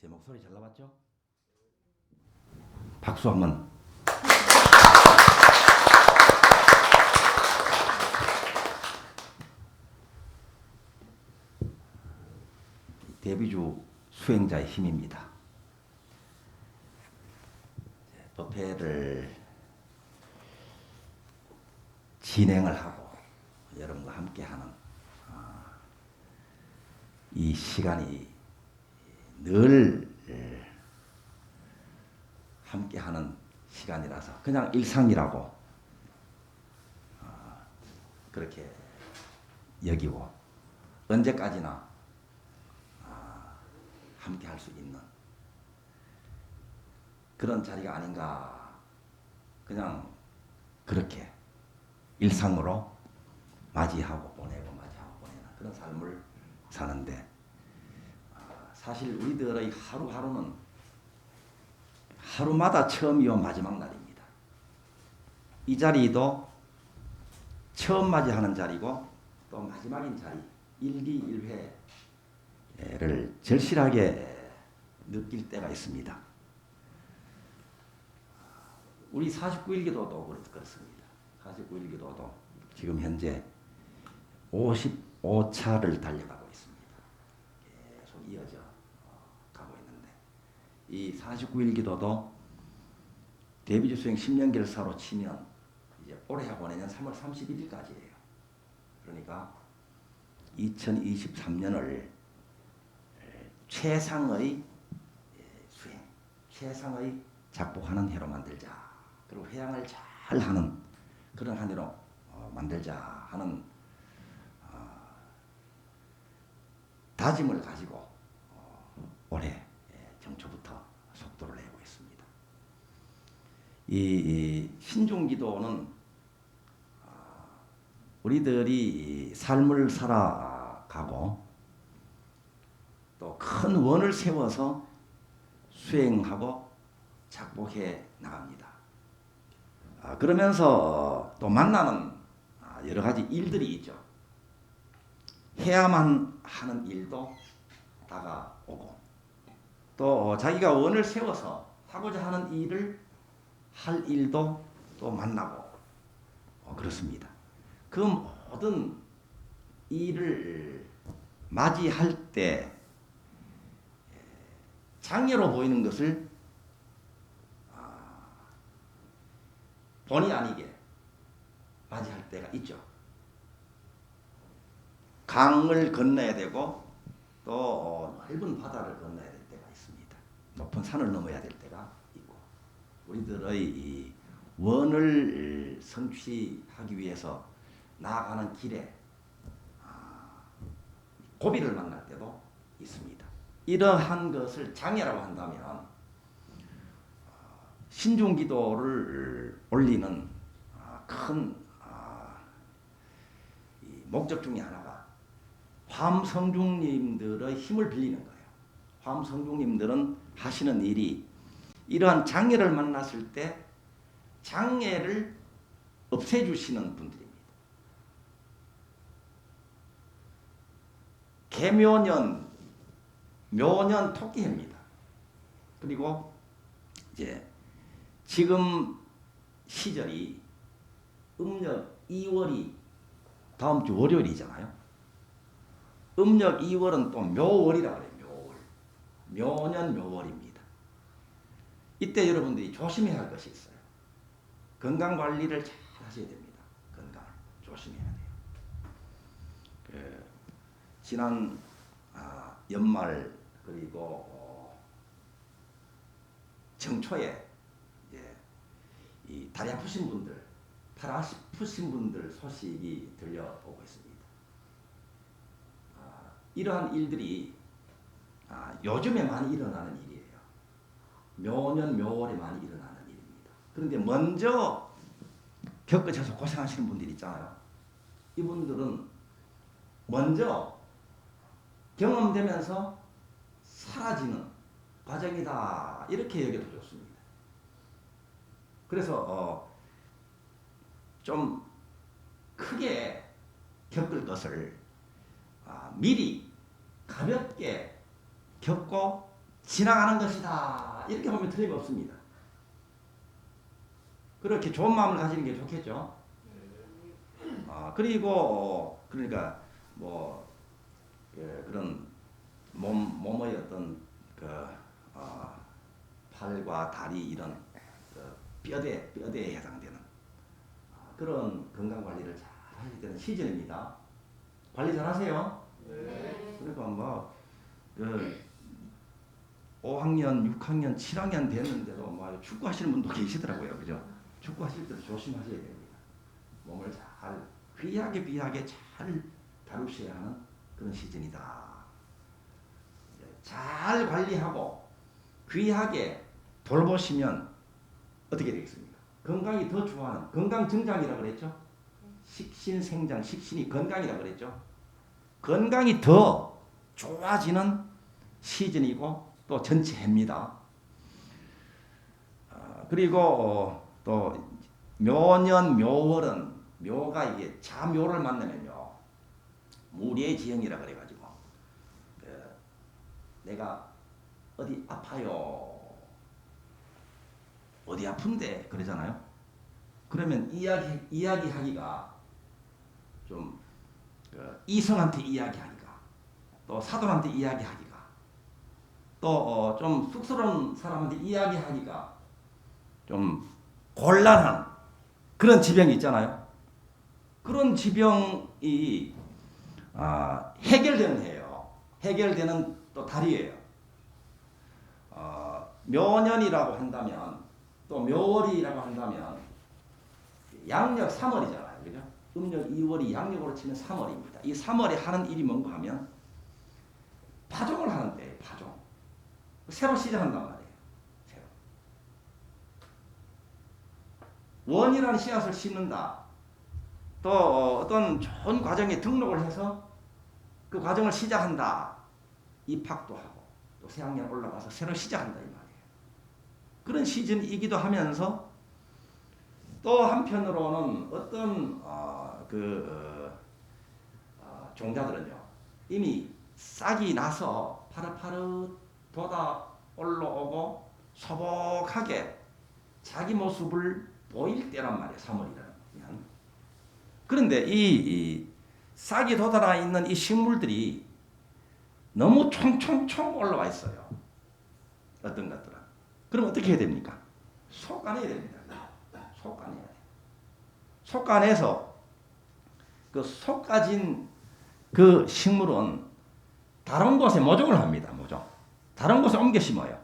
제 목소리 잘 나왔죠? 박수 한번. 데뷔주 수행자의 힘입니다. 법회를 진행을 하고 여러분과 함께하는 아, 이 시간이 늘 예, 함께하는 시간이라서 그냥 일상이라고 아, 그렇게 여기고 언제까지나 아, 함께할 수 있는 그런 자리가 아닌가. 그냥 그렇게 일상으로 맞이하고 보내고 맞이하고 보내는 그런 삶을 사는데 아, 사실 우리들의 하루하루는 하루마다 처음이요 마지막 날입니다. 이 자리도 처음 맞이하는 자리고 또 마지막인 자리 일기일회를 절실하게 느낄 때가 있습니다. 우리 49일기도도 그렇습니다. 49일기도도 지금 현재 55차를 달려가고 있습니다. 계속 이어져 어, 가고 있는데 이 49일 기도도 데뷔주 수행 10년 결사로 치면 이제 올해 하고 내년 3월 31일까지예요. 그러니까 2023년을 최상의 예, 수행, 최상의 작복하는 해로 만들자. 그리고 회양을 잘 하는 그런 한 해로 어, 만들자 하는 어, 다짐을 가지고 어, 올해 예, 정초부터 속도를 내고 있습니다. 이, 이 신중기도는 아, 우리들이 이 삶을 살아가고 또 큰 원을 세워서 수행하고 작복해 나갑니다. 아, 그러면서 또 만나는 아, 여러 가지 일들이 있죠. 해야만 하는 일도 다가오고 또 자기가 원을 세워서 하고자 하는 일을 할 일도 또 만나고 어, 그렇습니다. 그 모든 일을 맞이할 때 장애로 보이는 것을 아, 본의 아니게 맞이할 때가 있죠. 강을 건너야 되고 또 어, 넓은 바다를 건너야 있습니다. 높은 산을 넘어야 될 때가 있고 우리들의 이 원을 성취하기 위해서 나아가는 길에 아, 고비를 만날 때도 있습니다. 이러한 것을 장애라고 한다면 어, 신중기도를 올리는 아, 큰 아, 이 목적 중에 하나가 화엄성중님들의 힘을 빌리는 거예요. 화엄성중님들은 하시는 일이 이러한 장애를 만났을 때 장애를 없애주시는 분들입니다. 개묘년, 묘년 토끼해입니다. 그리고 이제 지금 시절이 음력 2월이 다음 주 월요일이잖아요. 음력 2월은 또 묘월이라 그래요. 묘년 묘월입니다. 이때 여러분들이 조심해야 할 것이 있어요. 건강 관리를 잘 하셔야 됩니다. 건강 조심해야 돼요. 그 지난 아, 연말 그리고 어, 정초에 이제 이 다리 아프신 분들, 팔 아프신 분들 소식이 들려오고 있습니다. 아, 이러한 일들이 아, 요즘에 많이 일어나는 일이에요. 묘년 묘월에 많이 일어나는 일입니다. 그런데 먼저 겪으셔서 고생하시는 분들 있잖아요. 이분들은 먼저 경험되면서 사라지는 과정이다 이렇게 여겨도 좋습니다. 그래서 어, 좀 크게 겪을 것을 아, 미리 가볍게 겪고 지나가는 것이다. 이렇게 보면 틀림없습니다. 그렇게 좋은 마음을 가지는 게 좋겠죠. 아, 그리고 그러니까 뭐 예, 그런 몸 몸의 어떤 그 어, 팔과 다리 이런 그 뼈대 뼈대에 해당되는 아, 그런 건강 관리를 잘 하셔야 되는 시즌입니다. 관리 잘 하세요. 그러니까 뭐 그, 5학년, 6학년, 7학년 됐는데도 뭐 축구 하시는 분도 계시더라고요. 그죠? 축구 하실 때도 조심하셔야 됩니다. 몸을 잘 귀하게 귀하게 잘 다루셔야 하는 그런 시즌이다. 잘 관리하고 귀하게 돌보시면 어떻게 되겠습니까? 건강이 더 좋아하는 건강 증장이라 그랬죠? 식신 생장, 식신이 건강이라 그랬죠? 건강이 더 좋아지는 시즌이고 또 전체 해입니다. 아, 그리고 어, 또 묘년 묘월은 묘가 이게 자묘를 만나면요 무리의 지형이라 그래가지고 그 내가 어디 아파요 어디 아픈데 그러잖아요. 그러면 이야기 이야기하기가 좀그 이성한테 이야기하기가 또 사돈한테 이야기하기 가또 어, 좀 쑥스러운 사람한테 이야기하기가 좀 곤란한 그런 지병이 있잖아요. 그런 지병이 아, 해결되는 해요. 해결되는 또 달이에요. 어, 묘년이라고 한다면 또 묘월이라고 한다면 양력 3월이잖아요. 그죠? 음력 2월이 양력으로 치면 3월입니다. 이 3월에 하는 일이 뭔가 하면 파종을 하는데 파종. 새로 시작한단 말이에요. 새로. 원이라는 씨앗을 심는다. 또 어떤 좋은 과정에 등록을 해서 그 과정을 시작한다. 입학도 하고 또 새 학년 올라가서 새로 시작한다 이 말이에요. 그런 시즌이기도 하면서 또 한편으로는 어떤 어, 그 어, 어, 종자들은요 이미 싹이 나서 파릇파릇 돋아 올라오고 소복하게 자기 모습을 보일 때란 말이에요 3월이라는 그런데 이, 이 싹이 돋아 있는 이 식물들이 너무 총총총 올라와 있어요 어떤 것들은 그럼 어떻게 해야 됩니까? 속아내야 됩니다 속아내야 돼요. 속아내서 그 속아진 그 식물은 다른 곳에 모종을 합니다. 다른 곳에 옮겨 심어요.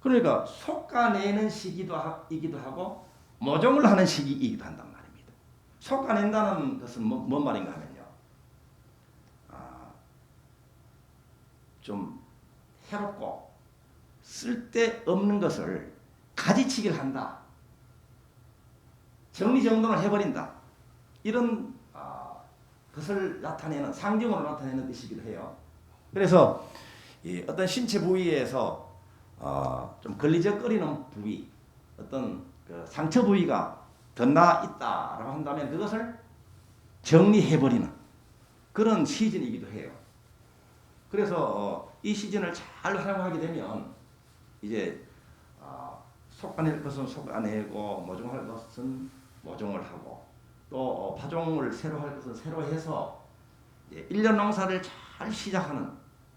그러니까 속아내는 시기도 하, 이기도 하고 모종을 하는 시기이기도 한단 말입니다. 속아낸다는 것은 뭐, 뭔 말인가 하면요. 아, 좀 해롭고 쓸데없는 것을 가지치기를 한다. 정리정돈을 해버린다. 이런 아, 것을 나타내는 상징으로 나타내는 뜻이기도 해요. 그래서 이 어떤 신체 부위에서 어, 좀 걸리적거리는 부위, 어떤 그 상처 부위가 덧나 있다라고 한다면 그것을 정리해버리는 그런 시즌이기도 해요. 그래서 어, 이 시즌을 잘 활용하게 되면 이제 어, 속아낼 것은 속아내고 모종할 것은 모종을 하고 또 어, 파종을 새로 할 것은 새로 해서 예, 1년 농사를 잘 시작하는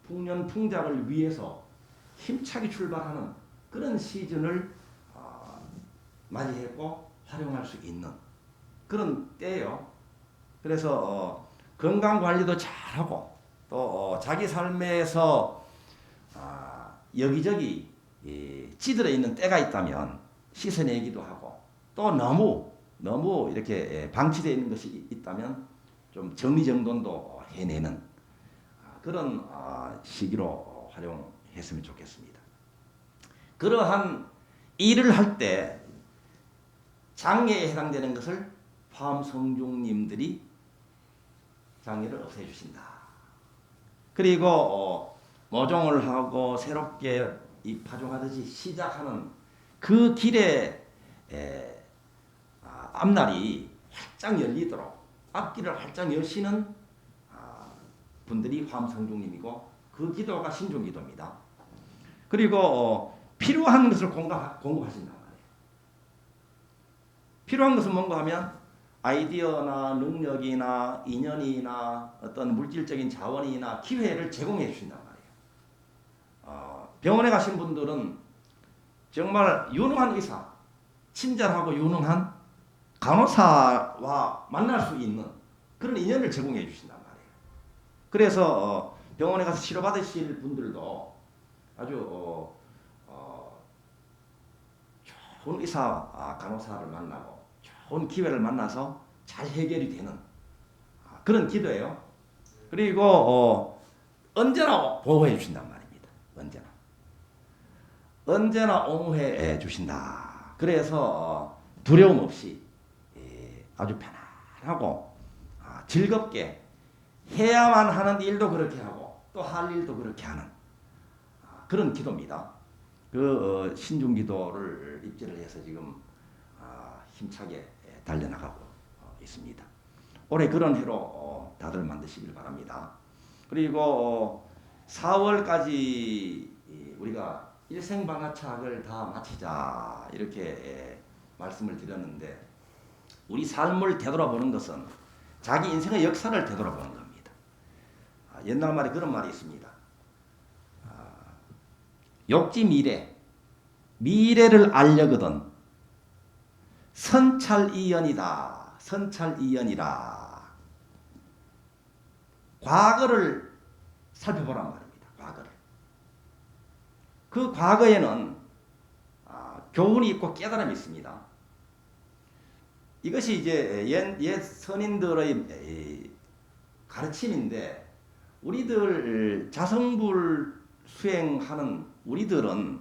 풍년 풍작을 위해서 힘차게 출발하는 그런 시즌을 어, 맞이했고 활용할 수 있는 그런 때예요. 그래서 어, 건강 관리도 잘하고 또 어, 자기 삶에서 아, 여기저기 이, 찌들어 있는 때가 있다면 씻어내기도 하고 또 너무 너무 이렇게 예, 방치되어 있는 것이 있다면 좀 정리정돈도 해내는 아, 그런 아, 시기로 활용했으면 좋겠습니다. 그러한 일을 할 때 장애에 해당되는 것을 화엄성중님들이 장애를 없애주신다. 그리고 어, 모종을 하고 새롭게 이 파종하듯이 시작하는 그 길에 에, 아, 앞날이 활짝 열리도록 앞길을 활짝 여시는 아, 분들이 화엄성중님이고 그 기도가 신중 기도입니다. 그리고 어, 필요한 것을 공급, 공급하신단 말이에요. 필요한 것은 뭔가 하면 아이디어나 능력이나 인연이나 어떤 물질적인 자원이나 기회를 제공해 주신단 말이에요. 어, 병원에 가신 분들은 정말 유능한 의사, 친절하고 유능한 간호사와 만날 수 있는 그런 인연을 제공해 주신단 말이에요. 그래서 어, 병원에 가서 치료받으실 분들도 아주 어, 어, 좋은 의사, 아, 간호사를 만나고 좋은 기회를 만나서 잘 해결이 되는 아, 그런 기도예요. 그리고 어, 언제나 보호해 주신단 말입니다. 언제나. 언제나 옹호해 주신다. 그래서 어, 두려움 없이 예, 아주 편안하고 아, 즐겁게 해야만 하는 일도 그렇게 하고 또 할 일도 그렇게 하는 아, 그런 기도입니다. 그 어, 신중 기도를 입지를 해서 지금 아, 힘차게 예, 달려나가고 어, 있습니다. 올해 그런 해로 어, 다들 만드시길 바랍니다. 그리고 어, 4월까지 우리가 일생방아착을 다 마치자 이렇게 예, 말씀을 드렸는데 우리 삶을 되돌아보는 것은 자기 인생의 역사를 되돌아보는 옛날 말에 그런 말이 있습니다. 아, 욕지 미래, 미래를 알려거든 선찰이연이다. 선찰이연이라. 과거를 살펴보란 말입니다. 과거를. 그 과거에는 아, 교훈이 있고 깨달음이 있습니다. 이것이 이제 옛, 옛 선인들의 이, 가르침인데 우리들 자성불 수행하는 우리들은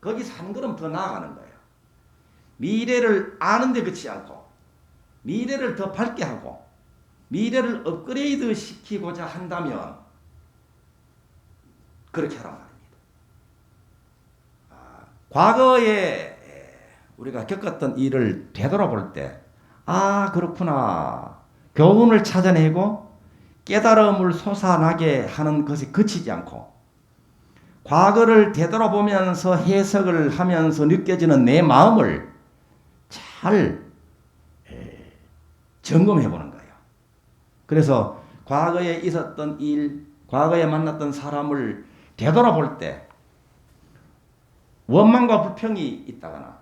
거기서 한 걸음 더 나아가는 거예요. 미래를 아는데 그치 않고 미래를 더 밝게 하고 미래를 업그레이드 시키고자 한다면 그렇게 하란 말입니다. 아, 과거에 우리가 겪었던 일을 되돌아볼 때, 아, 그렇구나. 교훈을 찾아내고 깨달음을 솟아나게 하는 것에 그치지 않고, 과거를 되돌아보면서 해석을 하면서 느껴지는 내 마음을 잘 에, 점검해 보는 거예요. 그래서 과거에 있었던 일, 과거에 만났던 사람을 되돌아볼 때 원망과 불평이 있다거나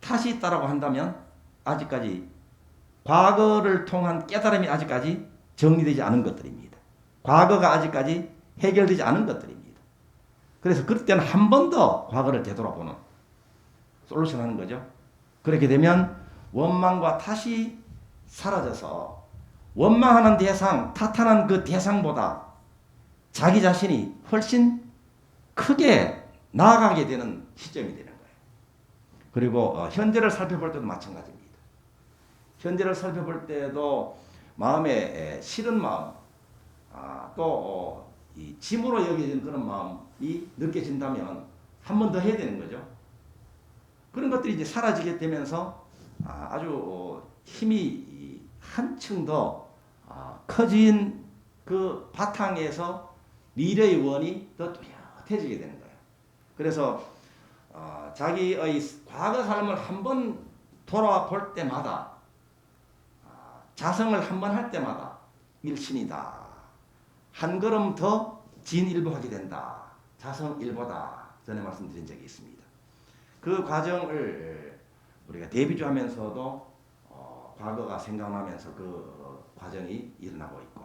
탓이 있다라고 한다면 아직까지 과거를 통한 깨달음이 아직까지 정리되지 않은 것들입니다. 과거가 아직까지 해결되지 않은 것들입니다. 그래서 그럴 때는 한 번 더 과거를 되돌아보는 솔루션 하는 거죠. 그렇게 되면 원망과 탓이 사라져서 원망하는 대상, 탓하는 그 대상보다 자기 자신이 훨씬 크게 나아가게 되는 시점이 되는 거예요. 그리고 어, 현재를 살펴볼 때도 마찬가지입니다. 현재를 살펴볼 때도 마음에 에, 싫은 마음, 아, 또 어, 이 짐으로 여겨지는 그런 마음이 느껴진다면 한 번 더 해야 되는 거죠. 그런 것들이 이제 사라지게 되면서 아, 아주 어, 힘이 이 한층 더 아, 커진 그 바탕에서 미래의 원이 더 뚜렷해지게 되는 거예요. 그래서 어, 자기의 과거 삶을 한 번 돌아볼 때마다 아, 자성을 한 번 할 때마다 일신이다. 한 걸음 더 진일보하게 된다. 자성일보다. 전에 말씀드린 적이 있습니다. 그 과정을 우리가 대비주 하면서도 어, 과거가 생각나면서 그 어, 과정이 일어나고 있고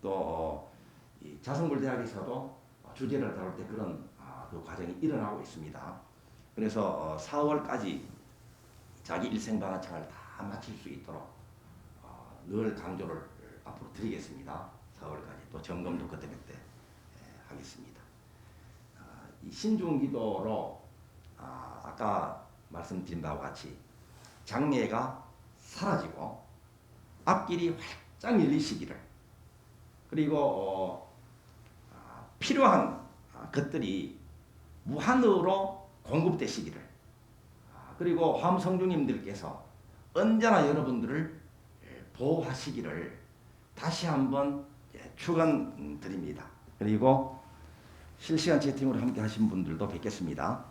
또 어, 이 자성불대학에서도 주제를 다룰 때 그런 아, 그 과정이 일어나고 있습니다. 그래서 어, 4월까지 자기 일생방아창을 다 마칠 수 있도록 어, 늘 강조를 앞으로 드리겠습니다. 4월까지 또 점검도 그때그때 예, 하겠습니다. 아, 이 신중기도로 아, 아까 말씀드린 바와 같이 장애가 사라지고 앞길이 활짝 열리시기를 그리고 어, 아, 필요한 아, 것들이 무한으로 공급되시기를 아, 그리고 화엄성주님들께서 언제나 여러분들을 예, 보호하시기를 다시 한번 예, 축원 드립니다. 그리고 실시간 채팅으로 함께 하신 분들도 뵙겠습니다.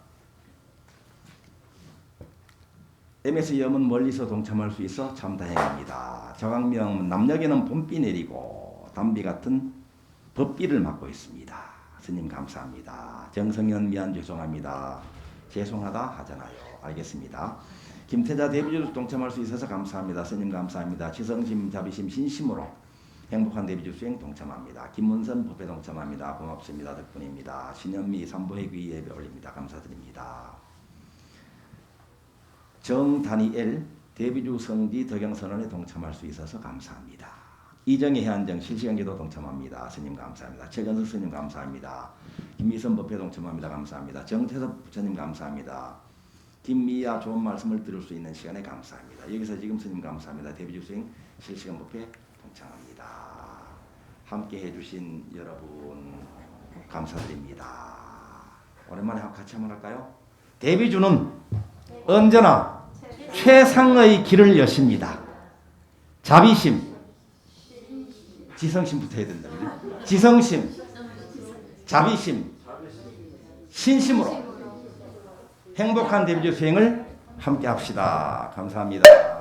MS 염은 멀리서 동참할 수 있어 참 다행입니다. 저강명 남녘에는 봄비 내리고 담비 같은 법비를 맞고 있습니다. 스님 감사합니다. 정성현 미안 죄송합니다. 죄송하다 하잖아요. 알겠습니다. 김태자 데뷔주로 동참할 수 있어서 감사합니다. 스님 감사합니다. 지성심 자비심 신심으로 행복한 데뷔주 수행 동참합니다. 김문선 법회 동참합니다. 고맙습니다. 덕분입니다. 신현미 삼보회귀 예배 올립니다. 감사드립니다. 정다니엘 데뷔주 성지 덕영선언에 동참할 수 있어서 감사합니다. 이정희 해안정 실시간기도 동참합니다. 스님 감사합니다. 최건석 스님 감사합니다. 김미선 법회 동참합니다. 감사합니다. 정태섭 부처님 감사합니다. 김미야 좋은 말씀을 들을 수 있는 시간에 감사합니다. 여기서 지금 스님 감사합니다. 수행 실시간 법회 동참합니다. 함께 해주신 여러분 감사드립니다. 오랜만에 같이 한번 할까요? 데뷔주는 언제나 최상의 길을 여십니다. 자비심, 지성심부터 해야 된다. 지성심, 자비심, 신심으로 행복한 데뷔 수행을 함께 합시다. 감사합니다.